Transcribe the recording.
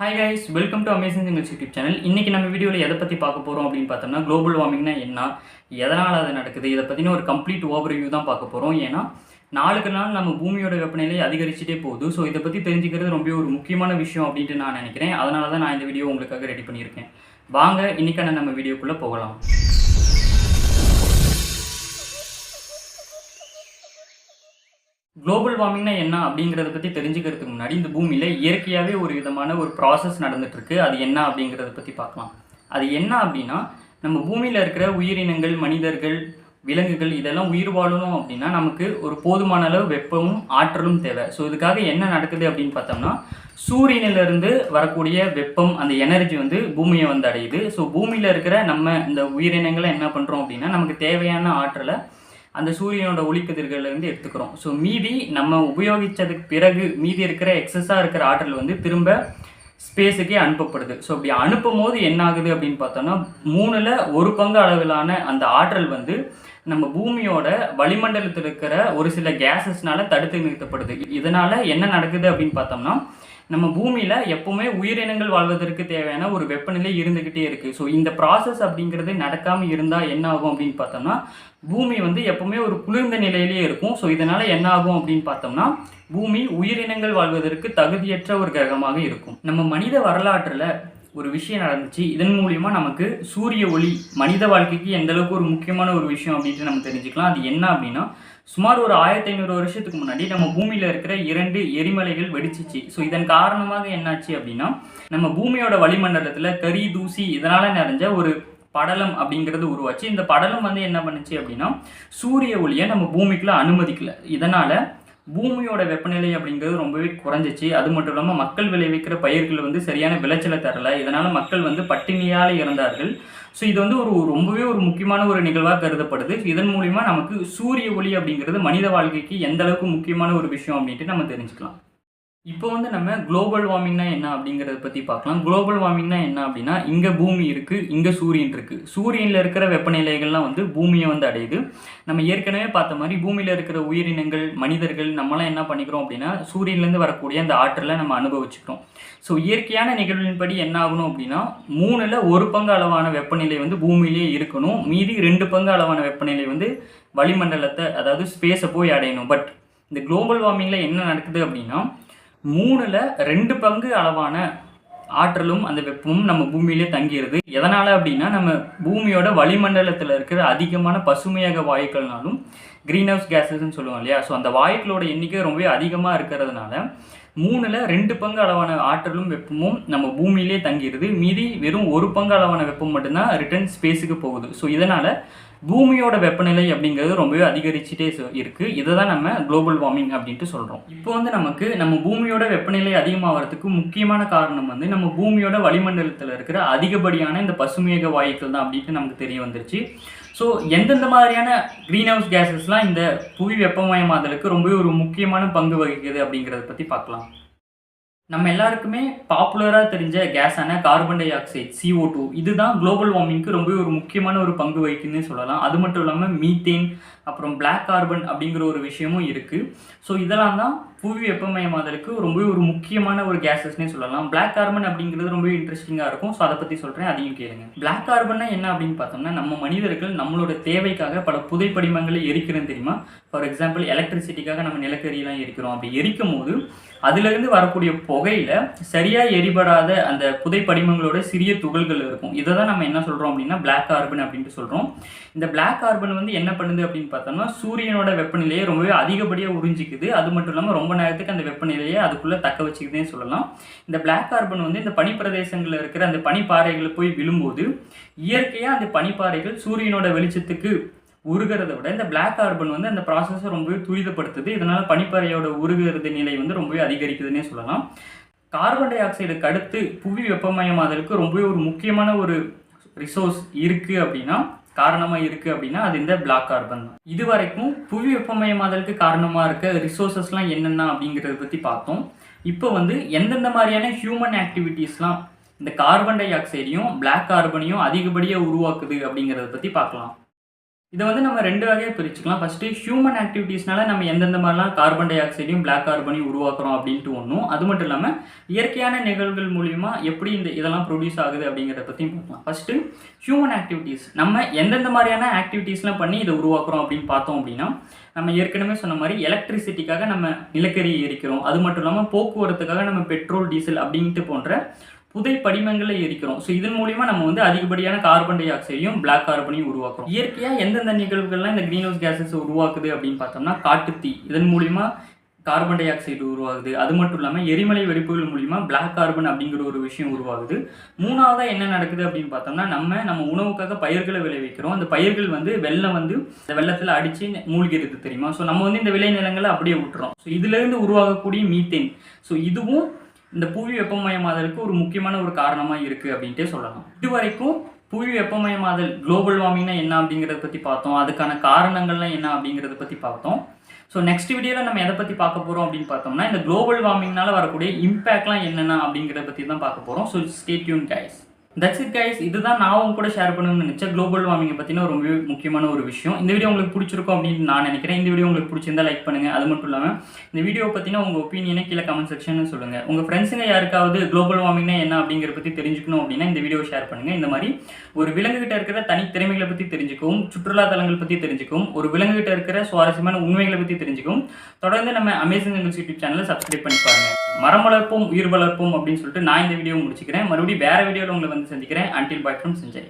Hi guys welcome to amazing singles YouTube channel இன்றைக்கி நம்ம வீடியோவில் எதை பற்றி பார்க்க போகிறோம் அப்படின்னு பார்த்தோம்னா குளோபல் வார்மிங்னா என்ன எதனால் அது நடக்குது இதை பற்றின ஒரு கம்ப்ளீட் ஓவர் தான் பார்க்க போகிறோம் ஏன்னா நாளுக்கு நாள் நம்ம பூமியோட வெப்பநிலை அதிகரிச்சுட்டே போகுது. ஸோ இதை பற்றி தெரிஞ்சுக்கிறது ரொம்ப ஒரு முக்கியமான விஷயம் அப்படின்ட்டு நான் நினைக்கிறேன். அதனால தான் நான் இந்த வீடியோ உங்களுக்காக ரெடி பண்ணியிருக்கேன். வாங்க இன்றைக்கான நம்ம வீடியோக்குள்ளே போகலாம். குளோபல் வார்மிங்னா என்ன அப்படிங்கிறத பற்றி தெரிஞ்சுக்கிறதுக்கு முன்னாடி இந்த பூமியில் இயற்கையாகவே ஒரு விதமான ஒரு ப்ராசஸ் நடந்துகிட்ருக்கு அது என்ன அப்படிங்கிறத பற்றி பார்க்கலாம். அது என்ன அப்படின்னா நம்ம பூமியில் இருக்கிற உயிரினங்கள் மனிதர்கள் விலங்குகள் இதெல்லாம் உயிர் வாழணும் அப்படின்னா நமக்கு ஒரு போதுமான அளவு வெப்பமும் ஆற்றலும் தேவை. ஸோ இதுக்காக என்ன நடக்குது அப்படின்னு பார்த்தோம்னா சூரியனிலிருந்து வரக்கூடிய வெப்பம் அந்த எனர்ஜி வந்து பூமியை வந்து அடையுது. ஸோ பூமியில் இருக்கிற நம்ம இந்த உயிரினங்களை என்ன பண்ணுறோம் அப்படின்னா நமக்கு தேவையான ஆற்றலை அந்த சூரியனோட ஒளிக்கதிர்களிலிருந்து எடுத்துக்கிறோம். ஸோ மீதி நம்ம உபயோகித்ததுக்கு பிறகு மீதி இருக்கிற எக்ஸஸாக இருக்கிற ஆற்றல் வந்து திரும்ப ஸ்பேஸுக்கே அனுப்பப்படுது. ஸோ அப்படி அனுப்பும் போது என்ன ஆகுது அப்படின்னு பார்த்தோம்னா மூணில் ஒரு பங்கு அளவிலான அந்த ஆற்றல் வந்து நம்ம பூமியோட வளிமண்டலத்தில் இருக்கிற ஒரு சில கேஸஸ்னால தடுத்து நிறுத்தப்படுது. இதனால் என்ன நடக்குது அப்படின்னு பார்த்தோம்னா நம்ம பூமியில் எப்பவுமே உயிரினங்கள் வாழ்வதற்கு தேவையான ஒரு வெப்பநிலை இருந்துக்கிட்டே இருக்குது ஸோ இந்த ப்ராசஸ் அப்படிங்கிறது நடக்காமல் இருந்தால் என்ன ஆகும் அப்படின்னு பார்த்தோம்னா பூமி வந்து எப்பவுமே ஒரு குளிர்ந்த நிலையிலேயே இருக்கும். ஸோ இதனால் என்ன ஆகும் அப்படின்னு பார்த்தோம்னா பூமி உயிரினங்கள் வாழ்வதற்கு தகுதியற்ற ஒரு கிரகமாக இருக்கும். நம்ம மனித வரலாற்றில் ஒரு விஷயம் நடந்துச்சு. இதன் மூலியமாக நமக்கு சூரிய ஒளி மனித வாழ்க்கைக்கு எந்தளவுக்கு ஒரு முக்கியமான ஒரு விஷயம் அப்படின்ட்டு நம்ம தெரிஞ்சுக்கலாம். அது என்ன அப்படின்னா சுமார் ஒரு ஆயிரத்தி ஐநூறு வருஷத்துக்கு முன்னாடி நம்ம பூமியில் இருக்கிற இரண்டு எரிமலைகள் வெடிச்சிச்சு. ஸோ இதன் காரணமாக என்னாச்சு அப்படின்னா நம்ம பூமியோட வளிமண்டலத்தில் கரி தூசி இதனால் நிறைஞ்ச ஒரு படலம் அப்படிங்கிறது உருவாச்சு. இந்த படலம் வந்து என்ன பண்ணுச்சு அப்படின்னா சூரிய ஒளியை நம்ம பூமிக்குள்ள அனுமதிக்கல. இதனால் பூமியோட வெப்பநிலை அப்படிங்கிறது ரொம்பவே குறைஞ்சிச்சு. அது மட்டும் இல்லாமல் மக்கள் விளைவிக்கிற பயிர்கள் வந்து சரியான விளைச்சலை தரல. இதனால் மக்கள் வந்து பட்டினியால் இறந்தார்கள். ஸோ இது வந்து ஒரு ரொம்பவே ஒரு முக்கியமான ஒரு நிகழ்வாக கருதப்படுது. இதன் மூலிமா நமக்கு சூரிய ஒளி அப்படிங்கிறது மனித வாழ்க்கைக்கு எந்த அளவுக்கு முக்கியமான ஒரு விஷயம் அப்படின்ட்டு நம்ம தெரிஞ்சுக்கலாம். இப்போ வந்து நம்ம குளோபல் வார்மிங்னா என்ன அப்படிங்கிறத பற்றி பார்க்கலாம். குளோபல் வார்மிங்னா என்ன அப்படின்னா இங்கே பூமி இருக்குது இங்கே சூரியன் இருக்குது சூரியனில் இருக்கிற வெப்பநிலைகள்லாம் வந்து பூமியை வந்து அடையுது. நம்ம ஏற்கனவே பார்த்த மாதிரி பூமியில் இருக்கிற உயிரினங்கள் மனிதர்கள் நம்மளாம் என்ன பண்ணிக்கிறோம் அப்படின்னா சூரியன்லேருந்து வரக்கூடிய அந்த ஆற்றலை நம்ம அனுபவிச்சுக்கிறோம். ஸோ இயற்கையான நிகழ்வின்படி என்ன ஆகணும் அப்படின்னா மூணில் ஒரு பங்கு அளவான வெப்பநிலை வந்து பூமியிலேயே இருக்கணும். மீதி ரெண்டு பங்கு அளவான வெப்பநிலை வந்து வளிமண்டலத்தை அதாவது ஸ்பேஸை போய் அடையணும். பட் இந்த குளோபல் வார்மிங்கில் என்ன நடக்குது அப்படின்னா மூணில் ரெண்டு பங்கு அளவான ஆற்றலும் அந்த வெப்பமும் நம்ம பூமியிலே தங்கிடுது எதனால் அப்படின்னா நம்ம பூமியோட வளிமண்டலத்தில் இருக்கிற அதிகமான பசுமையாக வாயுக்கள்னாலும் க்ரீன் ஹவுஸ் கேஸஸ்ன்னு சொல்லுவோம் இல்லையா? ஸோ அந்த வாயுக்களோட எண்ணிக்கை ரொம்பவே அதிகமாக இருக்கிறதுனால மூணில் ரெண்டு பங்கு அளவான ஆற்றலும் வெப்பமும் நம்ம பூமியிலே தங்கிடுது மீதி வெறும் ஒரு பங்கு அளவான வெப்பம் மட்டும்தான் ரிட்டர்ன் ஸ்பேஸுக்கு போகுது. ஸோ இதனால் பூமியோட வெப்பநிலை அப்படிங்கிறது ரொம்பவே அதிகரிச்சுட்டே இருக்குது இதை தான் நம்ம குளோபல் வார்மிங் அப்படின்ட்டு சொல்கிறோம் இப்போ வந்து நமக்கு நம்ம பூமியோட வெப்பநிலை அதிகமாகிறதுக்கு முக்கியமான காரணம் வந்து நம்ம பூமியோட வளிமண்டலத்தில் இருக்கிற அதிகப்படியான இந்த பசுமையக வாயுக்கள் தான் அப்படின்ட்டு நமக்கு தெரிய வந்துருச்சு. ஸோ எந்தெந்த மாதிரியான க்ரீன் ஹவுஸ் கேஸஸ்லாம் இந்த புவி வெப்பமயமாதலுக்கு ரொம்பவே ஒரு முக்கியமான பங்கு வகிக்குது அப்படிங்கிறத பற்றி பார்க்கலாம். நம்ம எல்லாருக்குமே பாப்புலராக தெரிஞ்ச கேஸான carbon dioxide CO two இதுதான் குளோபல் வார்மிங்க்கு ரொம்பவே ஒரு முக்கியமான ஒரு பங்கு வகிக்குதுன்னு சொல்லலாம். அது மட்டும் இல்லாமல் மீத்தேன் அப்புறம் பிளாக் கார்பன் அப்படிங்கிற ஒரு விஷயமும் இருக்குது ஸோ இதெல்லாம் தான் புவி வெப்பமயமாதலுக்கு ரொம்பவே ஒரு முக்கியமான ஒரு கேஸஸ்னே சொல்லலாம். பிளாக் கார்பன் அப்படிங்கிறது ரொம்ப இன்ட்ரெஸ்டிங்காக இருக்கும். ஸோ அதை பற்றி சொல்கிறேன் அதையும் கேளுங்க. பிளாக் கார்பன்னா என்ன அப்படின்னு பார்த்தோம்னா நம்ம மனிதர்கள் நம்மளோட தேவைக்காக பல புதைப்படிமங்களை எரிக்கிறோம் தெரியுமா? ஃபார் எக்ஸாம்பிள் எலக்ட்ரிசிட்டிக்காக நம்ம நிலக்கரியெல்லாம் எரிக்கிறோம். அப்படி எரிக்கும் போது அதுலேருந்து வரக்கூடிய புகையில் சரியாக எரிபடாத அந்த புதைப்படிமங்களோட சிறிய துகள்கள் இருக்கும். இதை தான் நம்ம என்ன சொல்கிறோம் அப்படின்னா பிளாக் கார்பன் அப்படின்ட்டு சொல்கிறோம் இந்த பிளாக் கார்பன் வந்து என்ன பண்ணுது அப்படின்னு பார்த்தோம்னா சூரியனோட வெப்பநிலையை ரொம்பவே அதிகப்படியாக உறிஞ்சிக்குது. அது மட்டும் இல்லாமல் ரொம்ப நேரத்துக்கு அந்த வெப்பநிலையை அதுக்குள்ளே தக்க வச்சுக்குதுன்னே சொல்லலாம். இந்த பிளாக் கார்பன் வந்து இந்த பனிப்பிரதேசங்களில் இருக்கிற அந்த பனிப்பாறைகளை போய் விழும்போது இயற்கையாக அந்த பனிப்பாறைகள் சூரியனோட வெளிச்சத்துக்கு உருகிறத விட இந்த பிளாக் கார்பன் வந்து அந்த ப்ராசஸை ரொம்பவே துரிதப்படுத்துது. இதனால் பனிப்பாறையோட உருகிறது நிலை வந்து ரொம்பவே அதிகரிக்குதுன்னே சொல்லலாம். கார்பன் டை ஆக்சைடுக்கு அடுத்து புவி வெப்பமயமாதலுக்கு ரொம்பவே ஒரு முக்கியமான ஒரு ரிசோர்ஸ் இருக்குது அப்படின்னா காரணமாக இருக்குது அப்படின்னா அது இந்த பிளாக் கார்பன் தான். இது வரைக்கும் புவி வெப்பமயமாதலுக்கு காரணமாக இருக்க ரிசோர்ஸஸ்லாம் என்னென்ன அப்படிங்கிறத பற்றி பார்த்தோம். இப்போ வந்து எந்தெந்த மாதிரியான ஹியூமன் ஆக்டிவிட்டீஸ்லாம் இந்த கார்பன் டை ஆக்சைடையும் பிளாக் கார்பனையும் அதிகப்படியாக உருவாக்குது அப்படிங்கிறத பற்றி பார்க்கலாம். இதை வந்து நம்ம ரெண்டு வகையாக பிரிச்சுக்கலாம். ஃபஸ்ட்டு ஹியூமன் ஆக்டிவிட்டீஸ்னால நம்ம எந்தெந்த மாதிரிலாம் கார்பன் டை ஆக்சைடையும் பிளாக் கார்பனையும் உருவாக்குறோம் அப்படின்ட்டு ஒன்றும் அது மட்டும் இல்லாமல் இயற்கையான நிகழ்வுகள் மூலிமா எப்படி இந்த இதெல்லாம் ப்ரொடியூஸ் ஆகுது அப்படிங்கிறத பற்றியும் பார்க்கலாம். ஃபஸ்ட்டு ஹியூமன் ஆக்டிவிட்டீஸ் நம்ம எந்தெந்த மாதிரியான ஆக்டிவிட்டீஸ்லாம் பண்ணி இதை உருவாக்குறோம் அப்படின்னு பார்த்தோம் அப்படின்னா நம்ம ஏற்கனவே சொன்ன மாதிரி எலக்ட்ரிசிட்டிக்காக நம்ம நிலக்கரி எரிக்கிறோம். அது மட்டும் இல்லாமல் போக்குவரத்துக்காக நம்ம பெட்ரோல் டீசல் அப்படின்ட்டு போன்ற புதை படிமங்களை எரிக்கிறோம். ஸோ இதன் மூலிமா நம்ம வந்து அதிகப்படியான கார்பன் டை ஆக்சைடையும் பிளாக் கார்பனையும் உருவாக்குறோம். இயற்கையாக எந்தெந்த நிகழ்வுகள்லாம் இந்த க்ரீன் ஹவுஸ் கேஸஸ் உருவாக்குது அப்படின்னு பார்த்தோம்னா காட்டுத்தீ. இதன் மூலிமா கார்பன் டை ஆக்சைடு உருவாகுது. அது மட்டும் இல்லாமல் எரிமலை வெடிப்புகள் மூலிமா பிளாக் கார்பன் அப்படிங்கிற ஒரு விஷயம் உருவாகுது. மூணாவதாக என்ன நடக்குது அப்படின்னு பார்த்தோம்னா நம்ம நம்ம உணவுக்காக பயிர்களை விளைவிக்கிறோம். அந்த பயிர்கள் வந்து வெள்ளம் வந்து இந்த வெள்ளத்தில் அடித்து மூழ்கிறது தெரியுமா? ஸோ நம்ம வந்து இந்த விளைநிலங்களை அப்படியே விட்டுறோம் ஸோ இதுலேருந்து உருவாகக்கூடிய மீத்தேன் ஸோ இதுவும் இந்த புவி வெப்பமயமாதலுக்கு ஒரு முக்கியமான ஒரு காரணமாக இருக்குது அப்படின்ட்டே சொல்லலாம். இதுவரைக்கும் புவி வெப்பமயமாதல் குளோபல் வார்மிங்னா என்ன அப்படிங்கிறத பற்றி பார்த்தோம். அதுக்கான காரணங்கள்லாம் என்ன அப்படிங்கிறத பற்றி பார்த்தோம். ஸோ நெக்ஸ்ட் வீடியோவில் நம்ம எதை பற்றி பார்க்க போகிறோம் அப்படின்னு பார்த்தோம்னா இந்த குளோபல் வார்மிங்னால வரக்கூடிய இம்பேக்ட்லாம் என்னென்ன அப்படிங்கிறத பற்றி தான் பார்க்க போகிறோம் so stay tuned guys that's it guys இதுதான் நான் உங்க கூட ஷேர் பண்ணணும்னு நினச்சேன் குளோபல் வார்மிங்கை பற்றின ரொம்ப முக்கியமான ஒரு விஷயம். இந்த வீடியோ உங்களுக்கு பிடிச்சிருக்கும் அப்படின்னு நான் நினைக்கிறேன். இந்த வீடியோ உங்களுக்கு பிடிச்சிருந்தா லைக் பண்ணுங்கள் அது மட்டும் இல்லாமல் இந்த வீடியோ பற்றின உங்கள் ஒப்பீனியனை கீழே கமெண்ட் செக்ஷன் சொல்லுங்கள் உங்கள் ஃப்ரெண்ட்ஸுங்க யாருக்காவது குளோபல் வார்மிங்னா என்ன அப்படிங்கிறத பற்றி தெரிஞ்சுக்கணும் அப்படின்னா இந்த வீடியோ ஷேர் பண்ணுங்கள் இந்த மாதிரி ஒரு விலங்குகிட்ட இருக்கிற தனி திறமைகளை பற்றி தெரிஞ்சுக்கவும் சுற்றுலா தலங்கள் பற்றி தெரிஞ்சுக்கவும் ஒரு விலங்குகிட்ட இருக்கிற சுவாரஸ்யமான உண்மைகளை பற்றி தெரிஞ்சுக்கவும் தொடர்ந்து நம்ம அமேசிங் நியூஸ் யூடியூப் சேனலை சப்ஸ்கிரைப் பண்ணி பாருங்க. மரம் வளர்ப்போம் உயிர் வளர்ப்போம் அப்படின்னு சொல்லிட்டு நான் இந்த வீடியோ முடிச்சுக்கிறேன். மறுபடியும் வேறு வீடியோவில் உங்களை வந்து சந்திக்கிறேன். Until bye from செஞ்சரி